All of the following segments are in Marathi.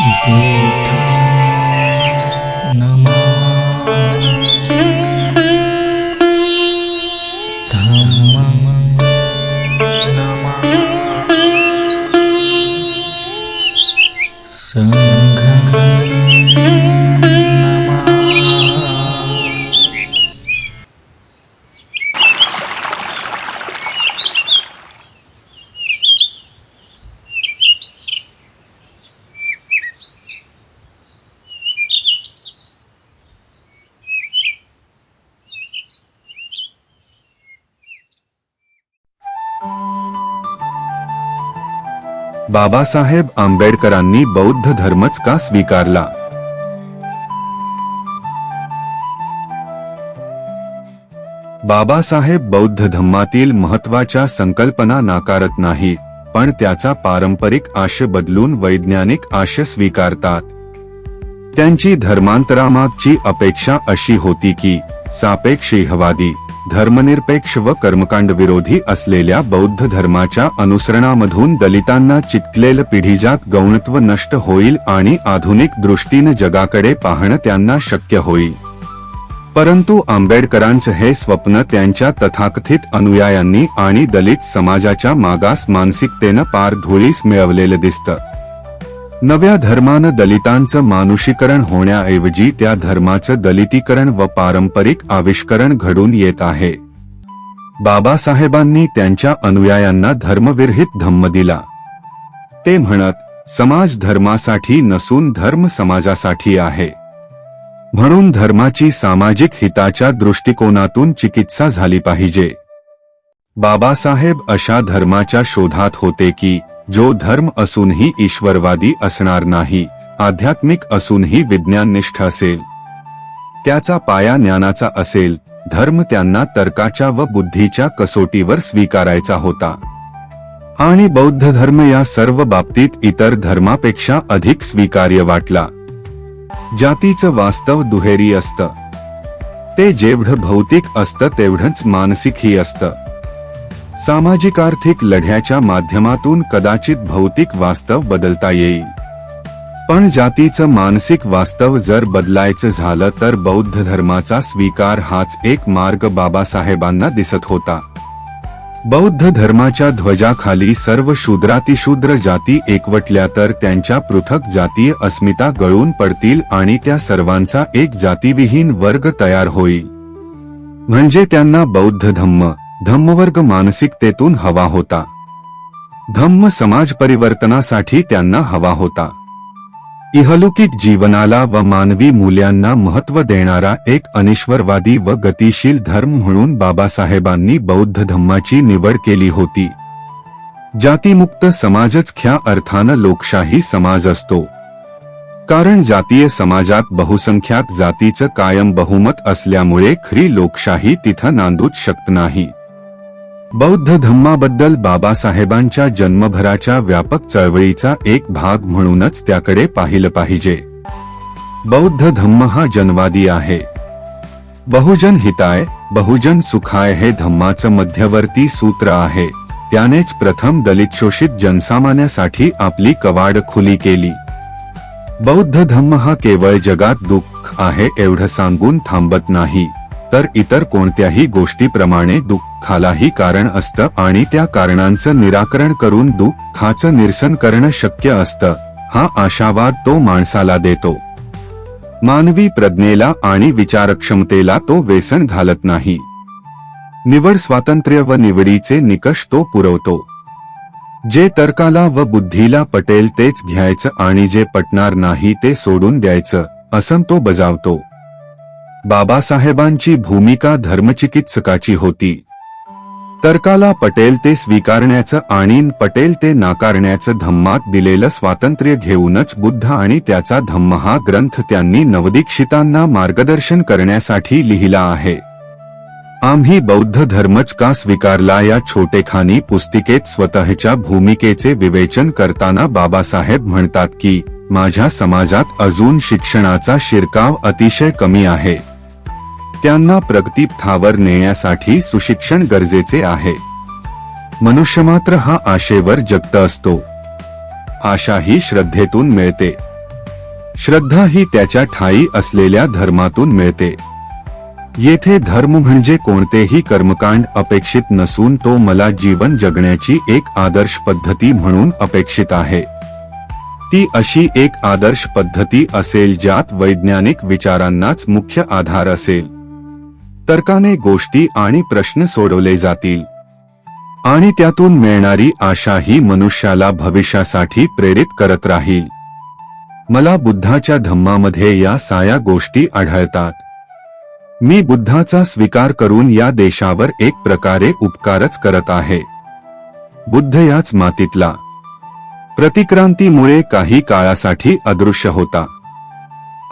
बुद्धं बाबासाहेब आंबेडकरांनी बौद्ध धर्मच का स्वीकारला? बाबासाहेब बौद्ध धम्मातील महत्त्वाच्या संकल्पना नाकारत नाही पण त्याचा पारंपरिक आश बदलून वैज्ञानिक आश स्वीकारतात. त्यांची धर्मांतरामागची अपेक्षा अशी होती की सापेक्षेहवादी धर्मनिरपेक्ष व कर्मकांड विरोधी असलेल्या बौद्ध धर्माच्या अनुसरणामधून दलितांना चिटकलेलं पिढीजात गौणत्व नष्ट होईल आणि आधुनिक दृष्टीनं जगाकडे पाहणं त्यांना शक्य होईल. परंतु आंबेडकरांचं हे स्वप्न त्यांच्या तथाकथित अनुयायांनी आणि दलित समाजाच्या मागास मानसिकतेनं पार धुळीस मिळवलेलं दिसतं. नव्या धर्मानं दलितांचं मानुषीकरण होण्याऐवजी त्या धर्माचं दलितीकरण व पारंपरिक आविष्करण घडून येत आहे. बाबासाहेबांनी त्यांच्या अनुयायांना धर्मविरहित धम्म दिला. ते म्हणत समाज धर्मासाठी नसून धर्म समाजासाठी आहे. म्हणून धर्माची सामाजिक हिताच्या दृष्टिकोनातून चिकित्सा झाली पाहिजे. बाबासाहेब अशा धर्माच्या शोधात होते की जो धर्म असूनही ईश्वरवादी असणार नाही आध्यात्मिक असूनही विज्ञाननिष्ठ असेल. त्याचा पाया ज्ञानाचा असेल धर्म त्यांना तर्काच्या व बुद्धीच्या कसोटीवर स्वीकारायचा होता. आणि बौद्ध धर्म या सर्व बाबतीत इतर धर्मापेक्षा अधिक स्वीकार्य वाटला. जातीचं वास्तव दुहेरी असतं. ते जेवढं भौतिक असतं तेवढंच मानसिकही असतं. सामाजिक आर्थिक लढ्याच्या माध्यमातून कदाचित भौतिक वास्तव बदलता येईल. पण जातीचं मानसिक वास्तव जर बदलायचं झालं तर बौद्ध धर्माचा स्वीकार हाच एक मार्ग बाबासाहेबांना दिसत होता. बौद्ध धर्माच्या ध्वजाखाली सर्व शूद्रातिशूद्र जाती एकवटल्या तर त्यांच्या पृथक जातीय अस्मिता गळून पडतील आणि त्या सर्वांचा एक जातीविहीन वर्ग तयार होईल. म्हणजे त्यांना बौद्ध धम्म धम्मवर्ग मानसिकतेतून हवा होता. धम्म समाज परिवर्तनासाठी त्यांना हवा होता. इहलौकिक जीवनाला व मानवी मूल्यांना महत्त्व देणारा एक अनिश्वरवादी व गतिशील धर्म म्हणून बाबासाहेबांनी बौद्ध धम्माची निवड केली होती. जातीमुक्त समाजच ख्या अर्थानं लोकशाही समाज असतो. कारण जातीय समाजात बहुसंख्याक जातीचं कायम बहुमत असल्यामुळे खरी लोकशाही तिथं नांदूच शकत नाही. बौद्ध धम्माबद्दल बाबासाहेबांच्या जन्मभराच्या व्यापक चळवळीचा एक भाग म्हणूनच त्याकडे पाहिलं पाहिजे. बौद्ध धम्म हा जनवादी आहे. बहुजन हिताय बहुजन सुखाय हे धम्माचं मध्यवर्ती सूत्र आहे. त्यानेच प्रथम दलित शोषित जनसामान्यासाठी आपली कवाड खुली केली. बौद्ध धम्म हा केवळ जगात दुःख आहे एवढं सांगून थांबत नाही. तर इतर कोणत्याही गोष्टीप्रमाणे दुःख दुःखालाही कारण असतं आणि त्या कारणांचं निराकरण करून दुःखाचं निरसन करणं शक्य असतं. हा आशावाद तो माणसाला देतो. मानवी प्रज्ञेला आणि विचारक्षमतेला तो वेसण घालत नाही. निवड स्वातंत्र्य व निवडीचे निकष तो पुरवतो. जे तर्काला व बुद्धीला पटेल तेच घ्यायचं आणि जे पटणार नाही ते सोडून द्यायचं असं तो बजावतो. बाबासाहेबांची भूमिका धर्मचिकित्सकाची होती. तर्काला पटेल ते स्वीकारण्याचं आणि पटेल ते नाकारण्याचं धम्मात दिलेलं स्वातंत्र्य घेऊनच बुद्ध आणि त्याचा धम्म हा ग्रंथ त्यांनी नवदीक्षितांना मार्गदर्शन करण्यासाठी लिहिला आहे. आम्ही बौद्ध धर्मच का स्वीकारला या छोटेखानी पुस्तिकेत स्वतःच्या भूमिकेचे विवेचन करताना बाबासाहेब म्हणतात की माझ्या समाजात अजून शिक्षणाचा शिरकाव अतिशय कमी आहे. त्यांना प्रगतीपथावर नेण्यासाठी सुशिक्षण गरजेचे आहे. मनुष्य मात्र हा आशेवर जगत असतो. आशा ही श्रद्धेतून मिळते. श्रद्धा ही त्याच्या ठाई असलेल्या धर्मातून मिळते. येथे धर्म म्हणजे कोणतेही कर्मकांड अपेक्षित नसून तो मला जीवन जगण्याची एक आदर्श पद्धती म्हणून अपेक्षित आहे. ती अशी एक आदर्श पद्धती असेल ज्यात वैज्ञानिक विचारांनाच मुख्य आधार असेल. तर्काने गोष्टी आणि प्रश्न सोडवले जातील. आणि त्यातून मिळणारी आशा ही मनुष्याला भविष्यासाठी प्रेरित करत राहील. मला बुद्धाच्या धम्मामध्ये या साया गोष्टी आढळतात. मी बुद्धाचा स्वीकार करून या देशावर एक प्रकारे उपकारच करत आहे. बुद्ध याच मातीतला. प्रतिक्रांतीमुळे काही काळासाठी अदृश्य होता.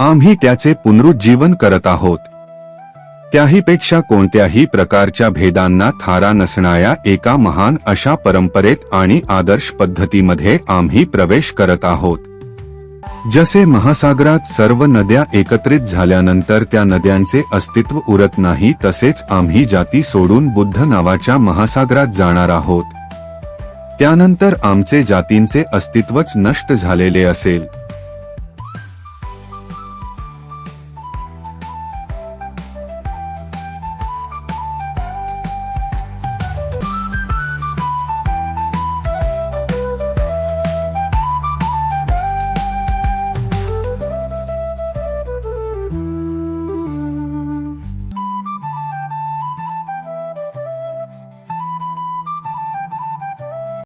आम्ही त्याचे पुनरुज्जीवन करत आहोत. त्याहीपेक्षा कोणत्याही प्रकारच्या भेदांना थारा नसणाऱ्या एका महान अशा परंपरेत आणि आदर्श पद्धतीमध्ये आम्ही प्रवेश करत आहोत. जसे महासागरात सर्व नद्या एकत्रित झाल्यानंतर त्या नद्यांचे अस्तित्व उरत नाही तसेच आम्ही जाती सोडून बुद्ध नावाच्या महासागरात जाणार आहोत. त्यानंतर आमचे जातींचे अस्तित्वच नष्ट झालेले असेल.